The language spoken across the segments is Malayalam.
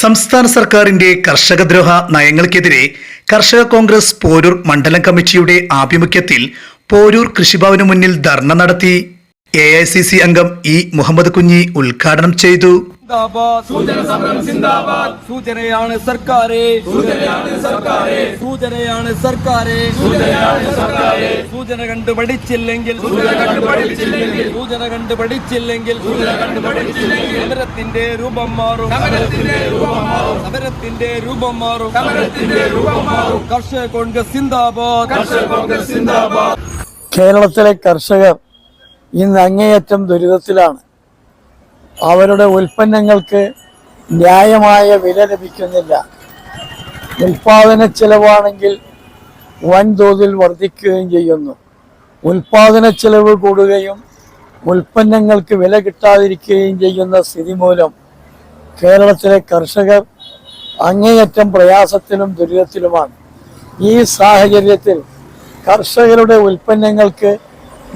സംസ്ഥാന സർക്കാരിന്റെ കർഷകദ്രോഹ നയങ്ങൾക്കെതിരെ കർഷക കോൺഗ്രസ് പോരൂർ മണ്ഡലം കമ്മിറ്റിയുടെ ആഭിമുഖ്യത്തിൽ പോരൂർ കൃഷിഭവന് മുന്നിൽ ധർണ നടത്തി എ അംഗം ഇ മുഹമ്മദ് കുഞ്ഞി ഉദ്ഘാടനം ചെയ്തു. സിന്ദാബാദ്. സൂചന സമരം സിന്ദാബാദ്. സൂചനയാണ് സർക്കാരെ. സൂചനയാണ് സർക്കാരെ. സൂചനയാണ് സർക്കാരെ. സൂചനയാണ് സർക്കാരെ. സൂചന കണ്ട് പഠിച്ചില്ലെങ്കിൽ സൂചന കണ്ട് പഠിച്ചില്ലെങ്കിൽ സൂചന കണ്ട് പഠിച്ചില്ലെങ്കിൽ സൂചന കണ്ട് പഠിച്ചില്ലെങ്കിൽ സമരത്തിന്റെ രൂപം മാറും. സമരത്തിന്റെ രൂപം മാറും. സമരത്തിന്റെ രൂപം മാറും. സമരത്തിന്റെ രൂപം മാറും. കർഷക കോൺഗ്രസ് സിന്ദാബാദ്. കർഷക കോൺഗ്രസ് സിന്ദാബാദ്. കേരളത്തിലെ കർഷകർ ഇന്ന് അങ്ങേയറ്റം ദുരിതത്തിലാണ്. അവരുടെ ഉൽപ്പന്നങ്ങൾക്ക് ന്യായമായ വില ലഭിക്കുന്നില്ല. ഉൽപാദന ചെലവാണെങ്കിൽ വൻതോതിൽ വർദ്ധിക്കുകയും ചെയ്യുന്നു. ഉൽപാദന ചെലവ് കൂടുകയും ഉൽപ്പന്നങ്ങൾക്ക് വില കിട്ടാതിരിക്കുകയും ചെയ്യുന്ന സ്ഥിതി മൂലം കേരളത്തിലെ കർഷകർ അങ്ങേയറ്റം പ്രയാസത്തിലും ദുരിതത്തിലുമാണ്. ഈ സാഹചര്യത്തിൽ കർഷകരുടെ ഉൽപ്പന്നങ്ങൾക്ക്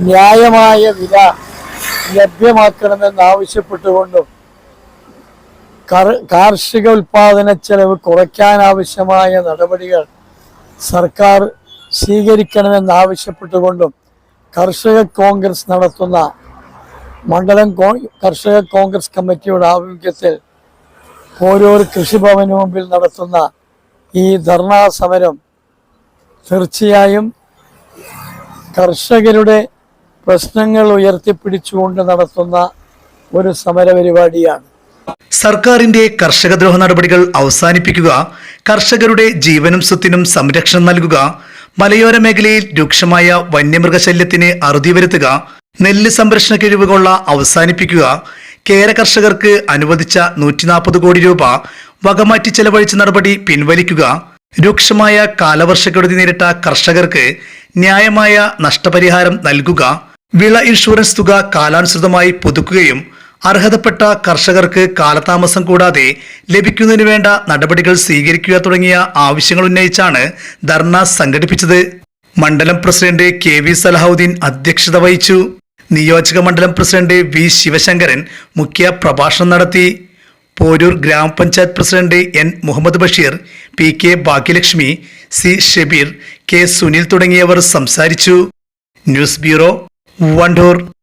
ന്യായമായ വില ലഭ്യമാക്കണമെന്നാവശ്യപ്പെട്ടുകൊണ്ടും കാർഷിക ഉൽപാദന ചെലവ് കുറയ്ക്കാനാവശ്യമായ നടപടികൾ സർക്കാർ സ്വീകരിക്കണമെന്നാവശ്യപ്പെട്ടുകൊണ്ടും കർഷക കോൺഗ്രസ് നടത്തുന്ന മണ്ഡലം കർഷക കോൺഗ്രസ് കമ്മിറ്റിയുടെ ആഭിമുഖ്യത്തിൽ ഓരോ കൃഷിഭവന് മുമ്പിൽ നടത്തുന്ന ഈ ധർണാ സമരം തീർച്ചയായും കർഷകരുടെ പ്രശ്നങ്ങൾ ഉയർത്തിപ്പിടിച്ചുകൊണ്ട് നടത്തുന്ന ഒരു സമരപരിപാടിയാണ്. സർക്കാരിന്റെ കർഷകദ്രോഹ നടപടികൾ അവസാനിപ്പിക്കുക കർഷകരുടെ ജീവനും സ്വത്തിനും സംരക്ഷണം നൽകുക മലയോര മേഖലയിൽ രൂക്ഷമായ വന്യമൃഗശല്യത്തിന് അറുതി വരുത്തുക നെല്ല് സംരക്ഷണ കിഴിവുകൊള്ള അവസാനിപ്പിക്കുക കേര കർഷകർക്ക് അനുവദിച്ച നൂറ്റി നാൽപ്പത് കോടി രൂപ വകമാറ്റി ചെലവഴിച്ച നടപടി പിൻവലിക്കുക രൂക്ഷമായ കാലവർഷക്കെടുതി നേരിട്ട കർഷകർക്ക് ന്യായമായ നഷ്ടപരിഹാരം നൽകുക വിള ഇൻഷുറൻസ് തുക കാലാനുസൃതമായി പുതുക്കുകയും അർഹതപ്പെട്ട കർഷകർക്ക് കാലതാമസം കൂടാതെ ലഭിക്കുന്നതിന് വേണ്ട നടപടികൾ സ്വീകരിക്കുക തുടങ്ങിയ ആവശ്യങ്ങൾ ഉന്നയിച്ചാണ് ധർണ സംഘടിപ്പിച്ചത്. മണ്ഡലം പ്രസിഡന്റ് കെ വി സലാഹുദ്ദീൻ അധ്യക്ഷത വഹിച്ചു. നിയോജക മണ്ഡലം പ്രസിഡന്റ് വി ശിവശങ്കരൻ മുഖ്യ പ്രഭാഷണം നടത്തി. പോരൂർ ഗ്രാമപഞ്ചായത്ത് president N Muhammad Basheer P K Bhagyalakshmi C Shabeer K Sunil തുടങ്ങിയവർ സംസാരിച്ചു. News bureau Wandoor